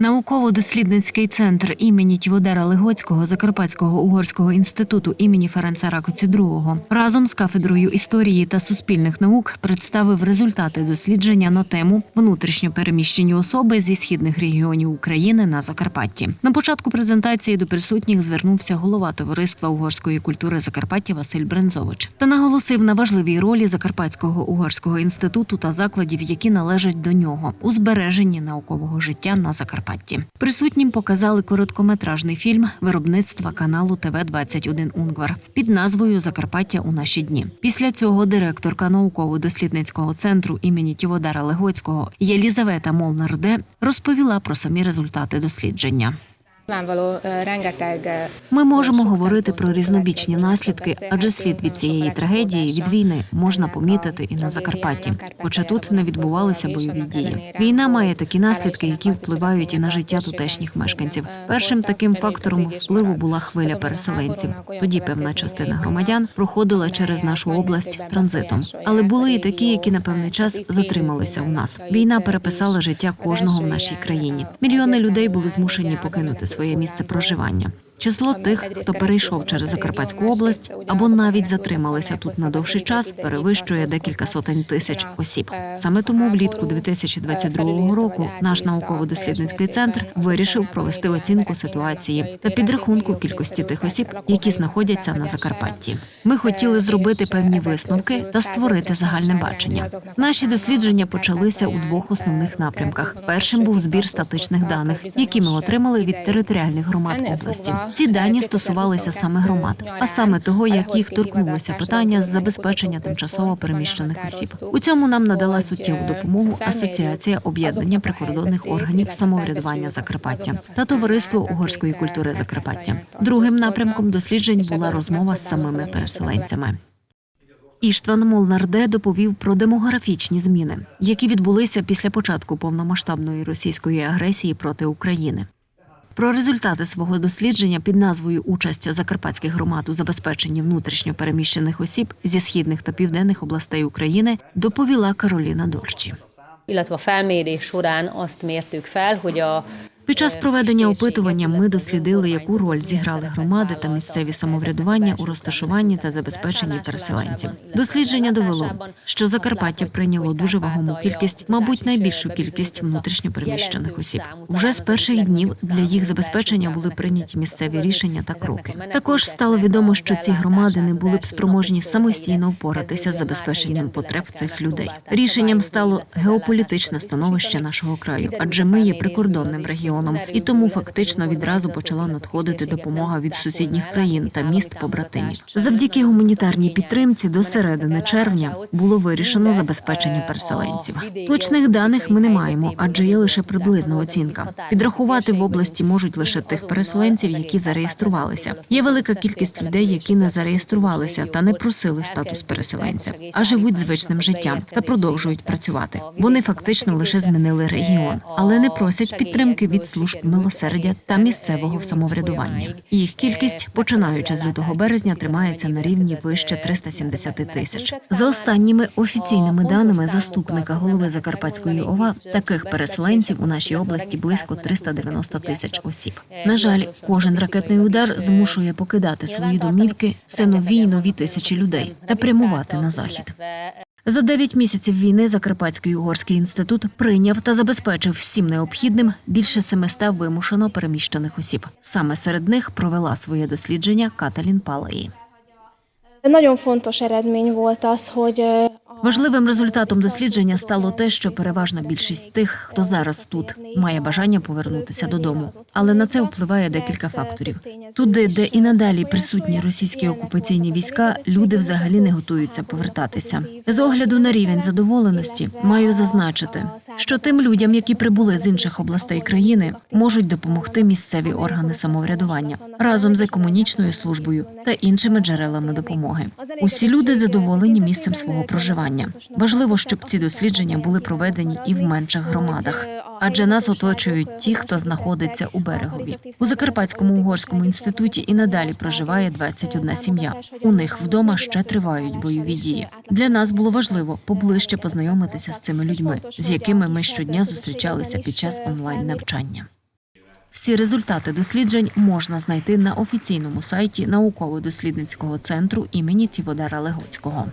Науково-дослідницький центр імені Тіводара Легоцького Закарпатського угорського інституту імені Ференца Ракоці II разом з кафедрою історії та суспільних наук представив результати дослідження на тему внутрішньо переміщені особи зі східних регіонів України на Закарпатті. На початку презентації до присутніх звернувся голова товариства угорської культури Закарпаття Василь Брензович та наголосив на важливій ролі Закарпатського угорського інституту та закладів, які належать до нього у збереженні наукового життя на Закарпатті. Присутнім показали короткометражний фільм виробництва каналу ТВ 21 Унгвар під назвою Закарпаття у наші дні. Після цього директорка науково-дослідницького центру імені Тіводара Легоцького Єлізавета Молнарде розповіла про самі результати дослідження. Rengeteg ö, Ми можемо говорити про різнобічні наслідки, адже слід від цієї трагедії від війни можна помітити і на Закарпатті. Хоча тут не відбувалися бойові дії. Війна має такі наслідки, які впливають і на життя тутешніх мешканців. Першим таким фактором впливу була хвиля переселенців. Тоді певна частина громадян проходила через нашу область транзитом. Але були і такі, які на певний час затрималися у нас. Війна переписала життя кожного в нашій країні. Мільйони людей були змушені покинути своє місце проживання. Число тих, хто перейшов через Закарпатську область або навіть затрималися тут на довший час, перевищує декілька сотень тисяч осіб. Саме тому влітку 2022 року наш науково-дослідницький центр вирішив провести оцінку ситуації та підрахунку кількості тих осіб, які знаходяться на Закарпатті. Ми хотіли зробити певні висновки та створити загальне бачення. Наші дослідження почалися у двох основних напрямках. Першим був збір статичних даних, які ми отримали від територіальних громад області. Ці дані стосувалися саме громад, а саме того, як їх торкнулося питання з забезпечення тимчасово переміщених осіб. У цьому нам надала суттєву допомогу Асоціація об'єднання прикордонних органів самоврядування Закарпаття та Товариство угорської культури Закарпаття. Другим напрямком досліджень була розмова з самими переселенцями. Іштван Молнарде доповів про демографічні зміни, які відбулися після початку повномасштабної російської агресії проти України. Про результати свого дослідження під назвою Участь закарпатських громад у забезпеченні внутрішньо переміщених осіб зі східних та південних областей України доповіла Кароліна Дорчі. illetve a felmérés során azt mértük Під час проведення опитування ми дослідили, яку роль зіграли громади та місцеві самоврядування у розташуванні та забезпеченні переселенців. Дослідження довело, що Закарпаття прийняло дуже вагому кількість, мабуть, найбільшу кількість внутрішньо переміщених осіб. Вже з перших днів для їх забезпечення були прийняті місцеві рішення та кроки. Також стало відомо, що ці громади не були б спроможні самостійно впоратися з забезпеченням потреб цих людей. Рішенням стало геополітичне становище нашого краю, адже ми є прикордонним регіоном, і тому фактично відразу почала надходити допомога від сусідніх країн та міст побратимів. Завдяки гуманітарній підтримці до середини червня було вирішено забезпечення переселенців. Точних даних ми не маємо, адже є лише приблизна оцінка. Підрахувати в області можуть лише тих переселенців, які зареєструвалися. Є велика кількість людей, які не зареєструвалися та не просили статус переселенця, а живуть звичним життям та продовжують працювати. Вони фактично лише змінили регіон, але не просять підтримки від служб милосердя та місцевого самоврядування. Їх кількість, починаючи з лютого березня, тримається на рівні вище 370 тисяч. За останніми офіційними даними заступника голови Закарпатської ОВА, таких переселенців у нашій області близько 390 тисяч осіб. На жаль, кожен ракетний удар змушує покидати свої домівки все нові й нові тисячі людей та прямувати на захід. За дев'ять місяців війни Закарпатський угорський інститут прийняв та забезпечив всім необхідним більше 700 вимушено переміщених осіб. Саме серед них провела своє дослідження Каталін Палаї. Nagyon fontos eredmény volt az, Важливим результатом дослідження стало те, що переважна більшість тих, хто зараз тут, має бажання повернутися додому. Але на це впливає декілька факторів. Туди, де і надалі присутні російські окупаційні війська, люди взагалі не готуються повертатися. З огляду на рівень задоволеності маю зазначити, що тим людям, які прибули з інших областей країни, можуть допомогти місцеві органи самоврядування разом з екомунічною службою та іншими джерелами допомоги. Усі люди задоволені місцем свого проживання. Важливо, щоб ці дослідження були проведені і в менших громадах, адже нас оточують ті, хто знаходиться у берегові. У Закарпатському угорському інституті і надалі проживає 21 сім'я. У них вдома ще тривають бойові дії. Для нас було важливо поближче познайомитися з цими людьми, з якими ми щодня зустрічалися під час онлайн навчання. Всі результати досліджень можна знайти на офіційному сайті науково-дослідницького центру імені Тіводара Легоцького.